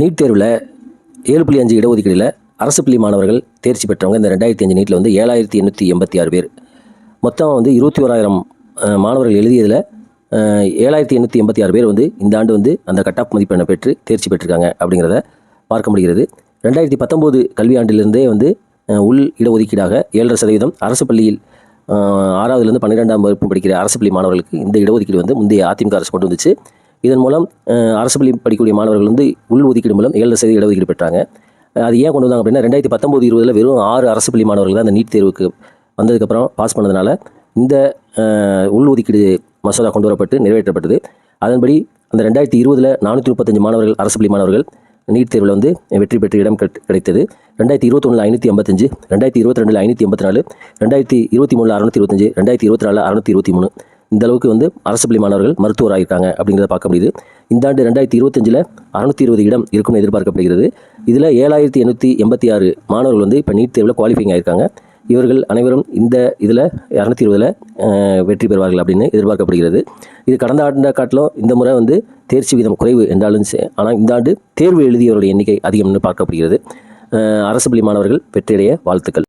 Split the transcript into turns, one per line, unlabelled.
NEET தேர்வில் ஏழு புள்ளி அஞ்சு இடஒதுக்கீடில் அரசு பள்ளி மாணவர்கள் தேர்ச்சி பெற்றவங்க. இந்த ரெண்டாயிரத்தி அஞ்சு நீட்டில் வந்து ஏழாயிரத்தி எண்ணூற்றி எண்பத்தி ஆறு பேர். மொத்தம் வந்து இருபத்தி ஓராயிரம் மாணவர்கள் எழுதியதில் ஏழாயிரத்தி எண்ணூற்றி எண்பத்தி ஆறு பேர் வந்து இந்த ஆண்டு வந்து அந்த கட் ஆஃப் மதிப்பெண்ணை பெற்று தேர்ச்சி பெற்றிருக்காங்க அப்படிங்கிறத பார்க்க முடிகிறது. ரெண்டாயிரத்தி பத்தொம்போது கல்வியாண்டிலிருந்தே வந்து உள் இடஒதுக்கீடாக ஏழரை சதவீதம் அரசு பள்ளியில் ஆறாவதுலேருந்து பன்னிரெண்டாம் வகுப்பு படிக்கிற அரசு பள்ளி மாணவர்களுக்கு இந்த இடஒதுக்கீடு வந்து முந்தைய அதிமுக அரசு கொண்டு வந்துச்சு. இதன் மூலம் அரசு பள்ளி படிக்கக்கூடிய மாணவர்கள் வந்து உள் ஒதுக்கீடு மூலம் ஏழு சதவீத இடஒதுக்கீடு பெற்றாங்க. அது ஏன் கொண்டு வந்தாங்க அப்படின்னா ரெண்டாயிரத்தி பத்தொம்போது இருபதில் வெறும் ஆறு அரசு பள்ளி மாணவர்கள் தான் அந்த நீட் தேர்வுக்கு வந்ததுக்கப்புறம் பாஸ் பண்ணதுனால இந்த உள் ஒதுக்கீடு மசோதா கொண்டு வரப்பட்டு நிறைவேற்றப்பட்டது. அதன்படி அந்த ரெண்டாயிரத்தி இருபதில் நானூற்றி முப்பத்தஞ்சு மாணவர்கள் அரசு பள்ளி மாணவர்கள் நீட் தேர்வில் வந்து வெற்றி பெற்று இடம் கிடைத்தது. ரெண்டாயிரத்தி இருபத்தொன்னில் ஐநூற்றி ஐம்பத்தஞ்சு ரெண்டாயிரத்தி இருபத்தி ரெண்டில் ஐநூற்றி எண்பத்தி நாலு ரெண்டாயிரத்தி இருபத்தி மூணில் அறுநூத்தி இருபத்தஞ்சு ரெண்டாயிரத்தி இருபத்தி நாலு அறுநூத்தி இருபத்தி மூணு. இந்த அளவுக்கு வந்து அரசு பள்ளி மாணவர்கள் மருத்துவர் ஆகியிருக்காங்க அப்படிங்கிறத பார்க்க முடியுது. இந்த ஆண்டு ரெண்டாயிரத்தி இருபத்தஞ்சில் அறுநூத்தி இருபது இடம் இருக்கும்னு எதிர்பார்க்கப்படுகிறது. இதில் ஏழாயிரத்தி எண்ணூற்றி எண்பத்தி ஆறு மாணவர்கள் வந்து இப்போ நீட் தேர்வில் குவாலிஃபைங் ஆகியிருக்காங்க இவர்கள் அனைவரும் இந்த இதில் இரநூத்தி இருபதில் வெற்றி பெறுவார்கள் அப்படின்னு எதிர்பார்க்கப்படுகிறது. இது கடந்த ஆண்டை காட்டிலும் இந்த முறை வந்து தேர்ச்சி விதம் குறைவு என்றாலும் சரி ஆனால் இந்த ஆண்டு தேர்வு எழுதியவருடைய எண்ணிக்கை அதிகம்னு பார்க்கப்படுகிறது. அரசு பள்ளி மாணவர்கள் வெற்றியடைய வாழ்த்துக்கள்.